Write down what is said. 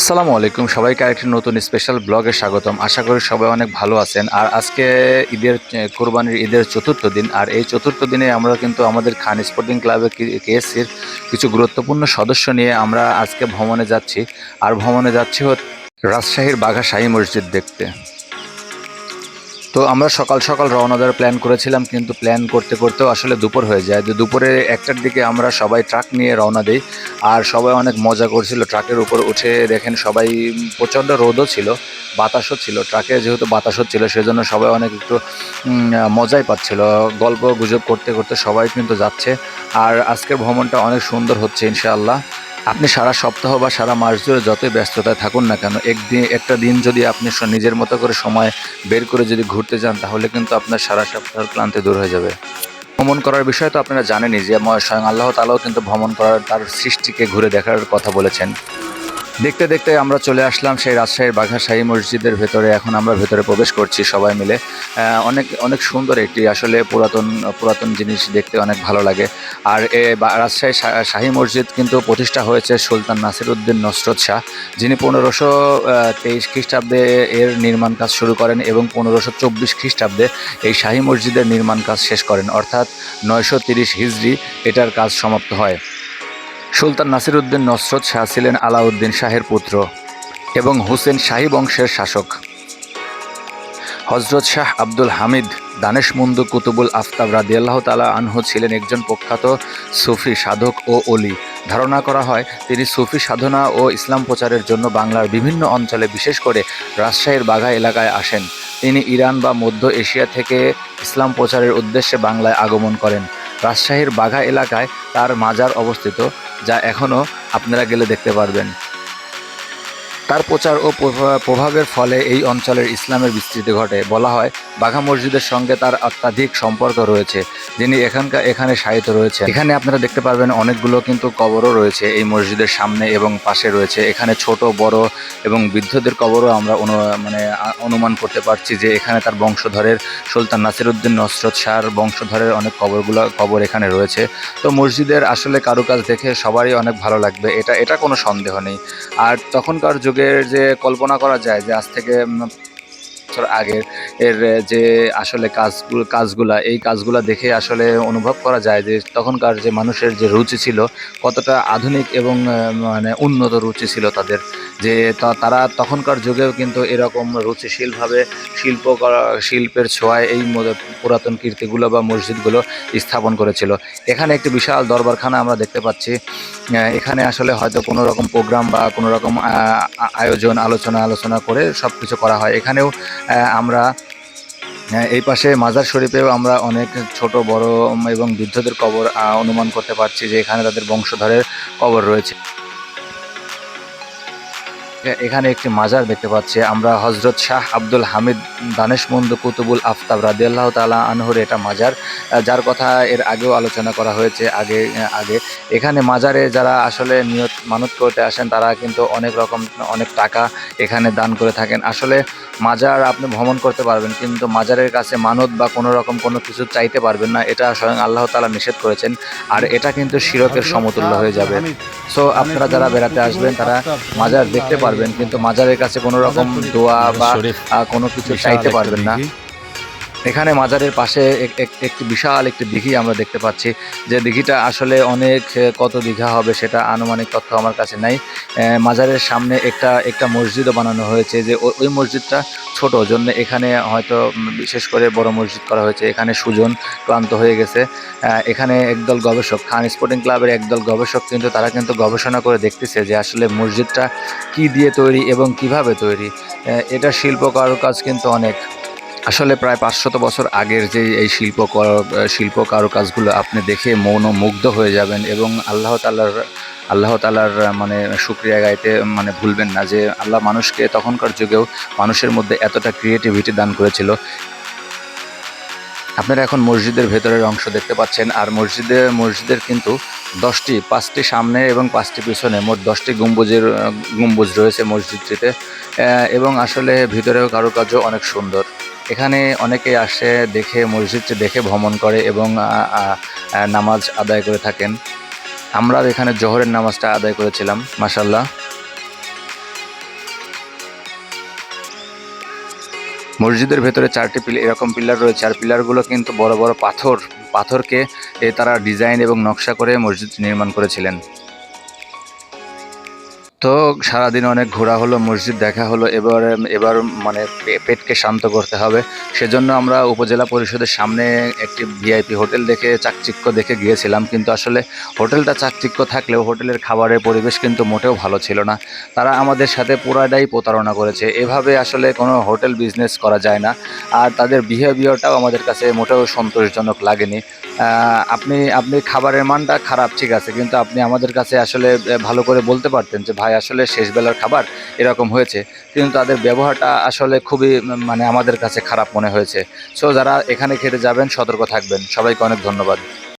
আসসালামু আলাইকুম। সবাইকে আরেকটি নতুন স্পেশাল ব্লগে স্বাগতম। আশা করি সবাই অনেক ভালো আছেন। আর আজকে ঈদের কোরবানির ঈদের চতুর্থ দিন। আর এই চতুর্থ দিনে আমরা কিন্তু আমাদের খান স্পোর্টিং ক্লাবে কেএসসির কিছু গুরুত্বপূর্ণ সদস্য নিয়ে আমরা আজকে ভ্রমণে যাচ্ছি। আর ভ্রমণে যাচ্ছি রাজশাহীর বাঘা শাহী মসজিদ দেখতে। তো আমরা সকাল সকাল রওনা দেওয়ার প্ল্যান করেছিলাম, কিন্তু প্ল্যান করতে করতেও আসলে দুপুর হয়ে যায়। তো দুপুরে একটার দিকে আমরা সবাই ট্রাক নিয়ে রওনা দিই, আর সবাই অনেক মজা করছিল। ট্রাকের উপর উঠে দেখেন সবাই প্রচণ্ড রোদও ছিল, বাতাসও ছিল। ট্রাকে যেহেতু বাতাসও ছিল, সেজন্য সবাই অনেক একটু মজাই পাচ্ছিল। গল্প গুজব করতে করতে সবাই কিন্তু যাচ্ছে, আর আজকের ভ্রমণটা অনেক সুন্দর হচ্ছে, ইনশাআল্লাহ। আপনি সারা সপ্তাহ বা সারা মাস ধরে যতই ব্যস্ততায় থাকুন না কেন, একদিন, একটা দিন যদি আপনি নিজের মতো করে সময় বের করে যদি ঘুরতে যান, তাহলে কিন্তু আপনার সারা সপ্তাহের ক্লান্তি দূর হয়ে যাবে। ভ্রমণ করার বিষয় তো আপনারা জানেনই যে স্বয়ং আল্লাহ তালাও কিন্তু ভ্রমণ করার তার সৃষ্টিকে ঘুরে দেখার কথা বলেছেন। দেখতে দেখতে আমরা চলে আসলাম সেই রাজশাহীর বাঘা শাহী মসজিদের ভেতরে। এখন আমরা ভেতরে প্রবেশ করছি সবাই মিলে। অনেক অনেক সুন্দর একটি, আসলে পুরাতন পুরাতন জিনিস দেখতে অনেক ভালো লাগে। আর এ রাজশাহী শাহী মসজিদ কিন্তু প্রতিষ্ঠা হয়েছে সুলতান নাসির উদ্দিন নসরত শাহ, যিনি পনেরোশো তেইশ খ্রিস্টাব্দে এর নির্মাণ কাজ শুরু করেন এবং পনেরোশো চব্বিশ খ্রিস্টাব্দে এই শাহী মসজিদের নির্মাণ কাজ শেষ করেন। অর্থাৎ নয়শো তিরিশ হিজড়ি এটার কাজ সমাপ্ত হয়। সুলতান নাসিরউদ্দিন নসরত শাহ ছিলেন আলাউদ্দিন শাহের পুত্র এবং হুসেন শাহী বংশের শাসক। হজরত শাহ আব্দুল হামিদ দানেশ দানেশমুন্দু কুতুবুল আফতাব রাদিয়াল্লাহ তালা আনহু ছিলেন একজন প্রখ্যাত সুফি সাধক ও অলি ধারণা করা হয়, তিনি সুফি সাধনা ও ইসলাম প্রচারের জন্য বাংলার বিভিন্ন অঞ্চলে বিশেষ করে রাজশাহীর বাঘা এলাকায় আসেন। তিনি ইরান বা মধ্য এশিয়া থেকে ইসলাম প্রচারের উদ্দেশ্যে বাংলায় আগমন করেন। রাজশাহীর বাঘা এলাকায় তার মাজার অবস্থিত যা এখনও আপনারা গেলে দেখতে পারবেন। তার প্রচার ও প্রভা- প্রভাবের ফলে এই অঞ্চলের ইসলামের বিস্তৃতি ঘটে। বলা হয়, বাঘা মসজিদের সঙ্গে তার অত্যাধিক সম্পর্ক রয়েছে, যিনি এখানকার, এখানে সাহিত্য রয়েছে এখানে আপনারা দেখতে পারবেন অনেকগুলো কিন্তু কবরও রয়েছে এই মসজিদের সামনে এবং পাশে রয়েছে। এখানে ছোট, বড় এবং বৃদ্ধদের কবরও আমরা মানে অনুমান করতে পারছি যে এখানে তার বংশধরের সুলতান নাসিরউদ্দিন নসরত শাহর বংশধরের অনেক কবরগুলো, কবর এখানে রয়েছে। তো মসজিদের আসলে কারুকাজ দেখে সবারই অনেক ভালো লাগবে। এটা এটা কোনো সন্দেহ নেই। আর তখনকার যুগের যে কল্পনা করা যায় যে আজ থেকে বছর আগের এর যে আসলে কাজগুলো, কাজগুলা, এই কাজগুলা দেখে আসলে অনুভব করা যায় যে তখনকার যে মানুষের যে রুচি ছিল, কতটা আধুনিক এবং মানে উন্নত রুচি ছিল তাদের। যে তারা তখনকার যুগেও কিন্তু এরকম রুচিশীলভাবে শিল্প শিল্পের ছোঁয়ায় এই পুরাতন কীর্তিগুলো বা মসজিদগুলো স্থাপন করেছিল। এখানে একটি বিশাল দরবারখানা আমরা দেখতে পাচ্ছি। এখানে আসলে হয়তো কোনো রকম প্রোগ্রাম বা কোনো রকম আয়োজন, আলোচনা আলোচনা করে সব কিছু করা হয়। এখানেও আমরা এই পাশে মাজার শরীফেও আমরা অনেক ছোট, বড় এবং বৃদ্ধদের কবর অনুমান করতে পারছি যে এখানে তাদের বংশধরের কবর রয়েছে। এখানে একটি মাজার দেখতে পাচ্ছি। আমরা হজরত শাহ আব্দুল হামিদ দানেশমন্দ কুতুবুল আফতাব রাদিয়াল্লাহ তালা আনহর এটা মাজার। যার কথা এর আগেও আলোচনা করা হয়েছে আগে আগে। এখানে মাজারে যারা আসলে নিয়ত মানত করতে আসেন তারা কিন্তু অনেক রকম অনেক টাকা এখানে দান করে থাকেন। আসলে মাজার আপনি ভ্রমণ করতে পারবেন কিন্তু মাজারের কাছে মানত বা কোনো রকম কোনো কিছু চাইতে পারবেন না। এটা স্বয়ং আল্লাহ তালা নিষেধ করেছেন। আর এটা কিন্তু শিরকের সমতুল্য হয়ে যাবে। সো আপনারা যারা বেড়াতে আসবেন তারা মাজার দেখতে পারবেন। কিন্তু মাজারের কাছে কোনো রকম দোয়া বা কোনো কিছু চাইতে পারবেন না। এখানে মাজারের পাশে এক- এক- একটি বিশাল একটি দিঘি আমরা দেখতে পাচ্ছি। যে দিঘিটা আসলে অনেক কত দীঘা হবে সেটা আনুমানিক তথ্য আমার কাছে নাই। মাজারের সামনে একটা একটা মসজিদও বানানো হয়েছে যে ওই মসজিদটা ছোট, জন্য এখানে হয়তো বিশেষ করে বড় মসজিদ করা হয়েছে। এখানে সুজন ক্লান্ত হয়ে গেছে। এখানে একদল গবেষক, খান স্পোর্টিং ক্লাবের একদল গবেষক কিন্তু তারা কিন্তু গবেষণা করে দেখতেছে যে আসলে মসজিদটা কি দিয়ে তৈরি এবং কীভাবে তৈরি। এটা শিল্প কারুকাজ কিন্তু অনেক। আসলে প্রায় পাঁচশত বছর আগের যে এই শিল্প শিল্প কারুকাজগুলো আপনি দেখে মন মুগ্ধ হয়ে যাবেন এবং আল্লাহ তাল্লার আল্লাহ তালার মানে শুক্রিয়া গাইতে মানে ভুলবেন না যে আল্লাহ মানুষকে তখনকার যুগেও মানুষের মধ্যে এতটা ক্রিয়েটিভিটি দান করেছিল। আপনারা এখন মসজিদের ভেতরের অংশ দেখতে পাচ্ছেন আর মসজিদে, মসজিদের কিন্তু দশটি, পাঁচটি সামনে এবং পাঁচটি পিছনে মোট দশটি গম্বুজের গম্বুজ রয়েছে মসজিদটিতে এবং আসলে ভিতরেও কারুকার্য অনেক সুন্দর। এখানে অনেকে আসে দেখে, মসজিদ দেখে ভ্রমণ করে এবং নামাজ আদায় করে থাকেন। আমরা এখানে জোহরের নামাজটা আদায় করেছিলাম মাসাল্লাহ মসজিদের ভেতরে চারটি পিল, এরকম পিলার রয়েছে। আর পিলারগুলো কিন্তু বড় বড় পাথর, পাথরকে তারা ডিজাইন এবং নকশা করে মসজিদ নির্মাণ করেছিলেন। তো সারাদিন অনেক ঘোরা হলো, মসজিদ দেখা হলো, এবার এবার মানে পেটকে শান্ত করতে হবে। সেজন্য আমরা উপজেলা পরিষদের সামনে একটি ভিআইপি হোটেল দেখে, চাকচিক্য দেখে গিয়েছিলাম। কিন্তু আসলে হোটেলটা চাকচিক্য থাকলেও হোটেলের খাবারের পরিবেশ কিন্তু মোটেও ভালো ছিল না। তারা আমাদের সাথে পুরাটাই প্রতারণা করেছে। এভাবে আসলে কোনো হোটেল বিজনেস করা যায় না। আর তাদের বিহেভিয়ারটাও আমাদের কাছে মোটেও সন্তোষজনক লাগেনি। আপনি আপনি খাবারের মানটা খারাপ, ঠিক আছে। কিন্তু আপনি আমাদের কাছে আসলে ভালো করে বলতে পারতেন যে ভাই আসলে শেষ বেলার খাবার এরকম হয়েছে। কিন্তু তাদের ব্যবহারটা আসলে খুবই মানে আমাদের কাছে খারাপ মনে হয়েছে। সো যারা এখানে খেতে যাবেন, সতর্ক থাকবেন। সবাইকে অনেক ধন্যবাদ।